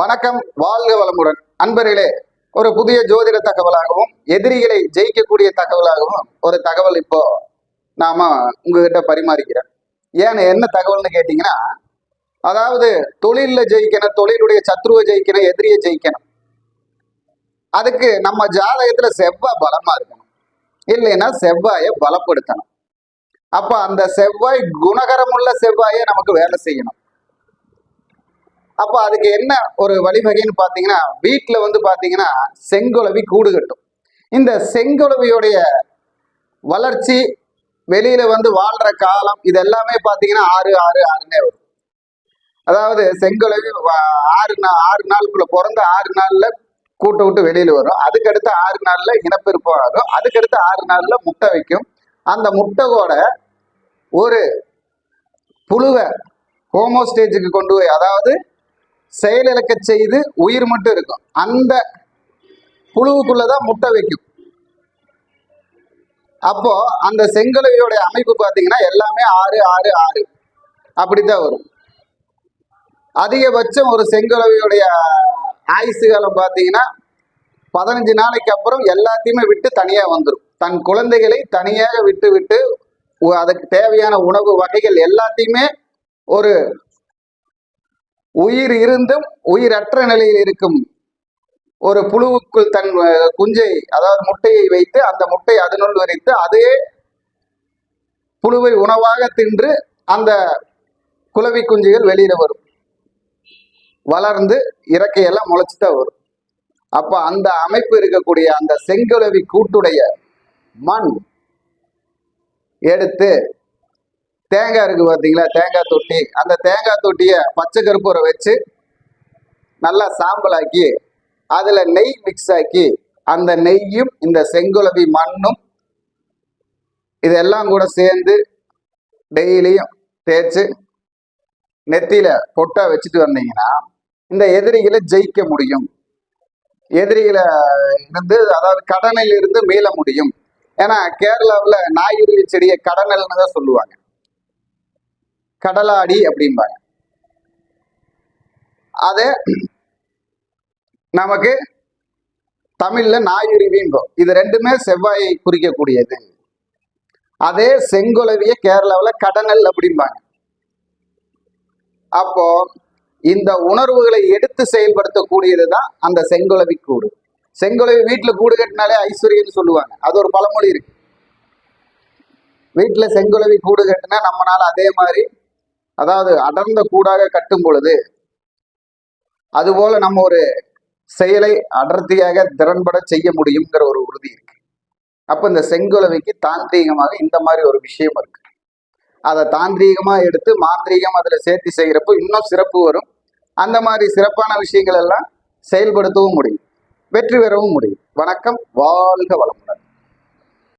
வணக்கம் வாழ்க வளமுடன். அன்பர்களே ஒரு புதிய ஜோதிட தகவலாகவும் எதிரிகளை ஜெயிக்கக்கூடிய தகவலாகவும் ஒரு தகவல் இப்போ நாம உங்ககிட்ட பரிமாறிக்கிறேன். ஏன் என்ன தகவல்னு கேட்டீங்கன்னா அதாவது தொழிலில் ஜெயிக்கணும் தொழிலுடைய சத்ருவை ஜெயிக்கணும் எதிரியை ஜெயிக்கணும். அதுக்கு நம்ம ஜாதகத்துல செவ்வாய் பலமா இருக்கணும். இல்லைன்னா செவ்வாயை பலப்படுத்தணும். அப்ப அந்த செவ்வாய் குணகரமுள்ள செவ்வாயை நமக்கு வேலை செய்யணும். அப்போ அதுக்கு என்ன ஒரு வழிவகைன்னு பார்த்தீங்கன்னா வீட்டில் வந்து பார்த்தீங்கன்னா செங்குலவி கூடு கட்டும். இந்த செங்குலவியுடைய வளர்ச்சி வெளியில வந்து வாழ்ற காலம் இது எல்லாமே பார்த்தீங்கன்னா ஆறு ஆறு ஆறுனே வரும். அதாவது செங்குலவி ஆறு நாள் ஆறு நாளுக்குள்ள பிறந்த ஆறு நாள்ல கூட்டை விட்டு வெளியில வரும். அதுக்கடுத்து ஆறு நாள்ல இனப்பெருப்பம் ஆகும் அதுக்கடுத்து ஆறு நாள்ல முட்டை வைக்கும். அந்த முட்டையோட ஒரு புழுவை ஹோமோஸ்டேஜுக்கு கொண்டு போய் அதாவது செயலிழக்க செய்து உயிர் மட்டும் இருக்கும். அந்த புழுவுக்குள்ளதான் முட்டை வைக்கும். அப்போ அந்த செங்கலவையோட அமைப்பு பார்த்தீங்கன்னா எல்லாமே ஆறு ஆறு ஆறு. அப்படித்தான் வரும். அதிகபட்சம் ஒரு செங்கலவையுடைய ஆயுசு காலம் பார்த்தீங்கன்னா பதினஞ்சு நாளைக்கு அப்புறம் எல்லாத்தையுமே விட்டு தனியாக வந்துடும் தன் குழந்தைகளை தனியாக விட்டு விட்டு அதுக்கு தேவையான உணவு வகைகள் எல்லாத்தையுமே ஒரு உயிர் இருந்தும் உயிரற்ற நிலையில் இருக்கும். ஒரு புழுவுக்குள் தன் குஞ்சை அதாவது முட்டையை வைத்து அந்த முட்டை அதனுள் விரித்து அதே புழுவை உணவாக தின்று அந்த குலவி குஞ்சுகள் வெளியில வரும். வளர்ந்து இறக்கையெல்லாம் முளைச்சு தான் வரும். அப்ப அந்த அமைப்பு இருக்கக்கூடிய அந்த செங்குலவி கூட்டுடைய மண் எடுத்து தேங்காய் இருக்குது பார்த்தீங்களா தேங்காய் தொட்டி. அந்த தேங்காய் தொட்டியை பச்சை கருப்பூரை வச்சு நல்லா சாம்பலாக்கி அதில் நெய் மிக்ஸ் ஆக்கி அந்த நெய்யும் இந்த செங்குலவி மண்ணும் இதெல்லாம் கூட சேர்ந்து டெய்லியும் தேய்ச்சி நெத்தியில் பொட்டா வச்சுட்டு வந்தீங்கன்னா இந்த எதிரிகளை ஜெயிக்க முடியும். எதிரிகளை இருந்து அதாவது கடனில் இருந்து மீள முடியும். ஏன்னா கேரளாவில் நாயுருவி செடியை கடனல்னு தான் சொல்லுவாங்க. கடலாடி அப்படிம்பாங்க. அதை நமக்கு தமிழ்ல நாயுருவின்போம் இது ரெண்டுமே செவ்வாயை குறிக்கக்கூடியது. அதே செங்குலவிய கேரளாவில் கடனல் அப்படிம்பாங்க. அப்போ இந்த உணர்வுகளை எடுத்து செயல்படுத்தக்கூடியது தான் அந்த செங்குலவி கூடு. செங்குலவி வீட்டில் கூடு கட்டினாலே ஐஸ்வர்யம்னு சொல்லுவாங்க. அது ஒரு பழமொழி இருக்கு. வீட்டில் செங்குலவி கூடு கட்டினா நம்மளால அதே மாதிரி அதாவது அடர்ந்த கூடாக கட்டும் பொழுது அதுபோல நம்ம ஒரு செயலை அடர்த்தியாக திறன்பட செய்ய முடியுங்கிற ஒரு உறுதி இருக்கு. அப்ப இந்த செங்குலவைக்கு தாந்திரீகமாக இந்த மாதிரி ஒரு விஷயம் இருக்கு. அதை தாந்திரீகமா எடுத்து மாந்திரீகம் அதுல சேர்த்து செய்யறப்போ இன்னும் சிறப்பு வரும். அந்த மாதிரி சிறப்பான விஷயங்கள் எல்லாம் செயல்படுத்தவும் முடியும். வெற்றி பெறவும் முடியும். வணக்கம். வாழ்க வளமுடன்.